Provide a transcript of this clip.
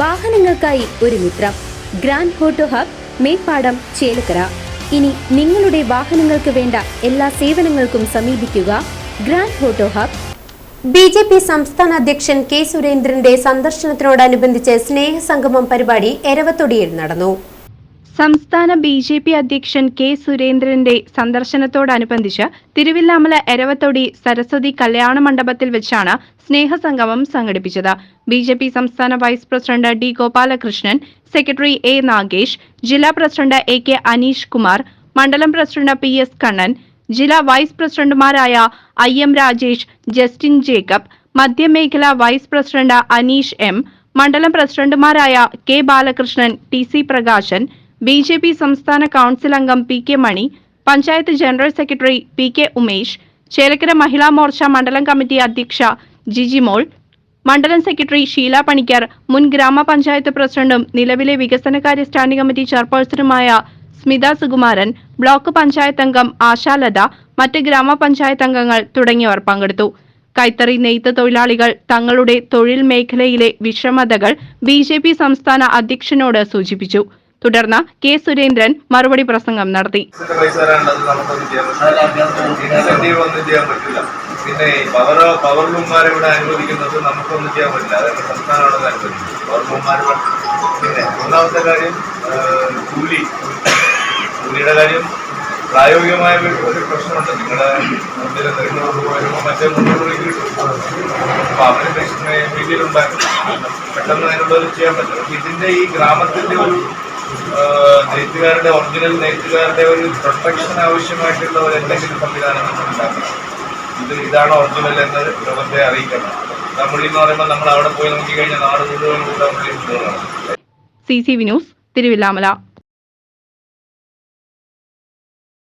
വാഹനങ്ങൾക്കായി ഒരു മിത്രം. Grand auto hub Meppadam Chelakkara. ഇനി നിങ്ങളുടെ വാഹനങ്ങൾക്ക് വേണ്ട എല്ലാ സേവനങ്ങൾക്കും സമീപിക്കുക grand auto hub. B J P സംസ്ഥാന അധ്യക്ഷൻ കെ സുരേന്ദ്രന്റെ സന്ദർശനത്തിനോടനുബന്ധിച്ച് സ്നേഹസംഗമം പരിപാടി എരവത്തൊടിയിൽ നടന്നു. സംസ്ഥാന ബി ജെ പി അധ്യക്ഷൻ കെ സുരേന്ദ്രന്റെ സന്ദർശനത്തോടനുബന്ധിച്ച് തിരുവില്ലാമല എരവത്തൊടി സരസ്വതി കല്യാണ മണ്ഡപത്തിൽ വെച്ചാണ് സ്നേഹസംഗമം സംഘടിപ്പിച്ചത്. ബി ജെ പി സംസ്ഥാന vice president D Gopalakrishnan secretary A Nagesh ജില്ലാ president A K Aneesh Kumar മണ്ഡലം പ്രസിഡന്റ് പി എസ് കണ്ണൻ ജില്ലാ വൈസ് പ്രസിഡന്റുമാരായ I M Rajesh Justin Jacob മധ്യമേഖല vice president Aneesh M മണ്ഡലം പ്രസിഡന്റുമാരായ K Balakrishnan T C Prakashan B J P സംസ്ഥാന council അംഗം P K Mani panchayat general secretary P K Umesh Chelakkara Mahila Morcha മണ്ഡലം committee അധ്യക്ഷ ജിജി മോൾ മണ്ഡലം secretary Sheela Panicker മുൻ ഗ്രാമപഞ്ചായത്ത് പ്രസിഡന്റും നിലവിലെ വികസനകാര്യ സ്റ്റാൻഡിംഗ് കമ്മിറ്റി ചെയർപേഴ്സണുമായ സ്മിത സുകുമാരൻ ബ്ലോക്ക് പഞ്ചായത്ത് അംഗം ആശാലത മറ്റ് ഗ്രാമപഞ്ചായത്ത് അംഗങ്ങൾ തുടങ്ങിയവർ പങ്കെടുത്തു. കൈത്തറി നെയ്ത്ത് തൊഴിലാളികൾ തങ്ങളുടെ തൊഴിൽ മേഖലയിലെ വിഷമതകൾ ബി സംസ്ഥാന അധ്യക്ഷനോട് സൂചിപ്പിച്ചു. തുടർന്ന് കെ സുരേന്ദ്രൻ മറുപടി പ്രസംഗം നടത്തി. പിന്നെ പവർ പവർ ലൂമാരെ ഇവിടെ അനുവദിക്കുന്നത് നമുക്കൊന്നും ചെയ്യാൻ പറ്റില്ല. അതൊക്കെ സംസ്ഥാനമാണ് അനുവദിക്കുന്നത് പവർ ലൂമാർ പിന്നെ ഒന്നാമത്തെ കാര്യം കൂലി. കൂലിയുടെ കാര്യം പ്രായോഗികമായ ഒരു പ്രശ്നമുണ്ട്. നിങ്ങളുടെ മുന്നിൽ രൂപ വരുമ്പോൾ മറ്റേ മുന്നൂറ് രൂപ കിട്ടും. അപ്പൊ അവർ ഉണ്ടായിരുന്നു പെട്ടെന്ന് അതിനുള്ളത് ചെയ്യാൻ പറ്റും ഇതിന്റെ ഈ ഗ്രാമത്തിന്റെ ഒരു നെയ്ത്തുകാരുടെ ഒറിജിനൽ നെയ്ത്തുകാരുടെ ഒരു പ്രൊട്ടക്ഷൻ ആവശ്യമായിട്ടുള്ള ഒരു എന്തെങ്കിലും സംവിധാനം നമ്മൾ ഉണ്ടാക്കണം. ഇത് ഇതാണ് ഒറിജിനൽ എന്ന് ലോകത്തെ അറിയിക്കണം. തമിഴ് എന്ന് പറയുമ്പോൾ നമ്മൾ അവിടെ പോയി നോക്കിക്കഴിഞ്ഞാൽ നാട് മുഴുവൻ കൂടെ സി സി ന്യൂസ് തിരുവില്ലാമല.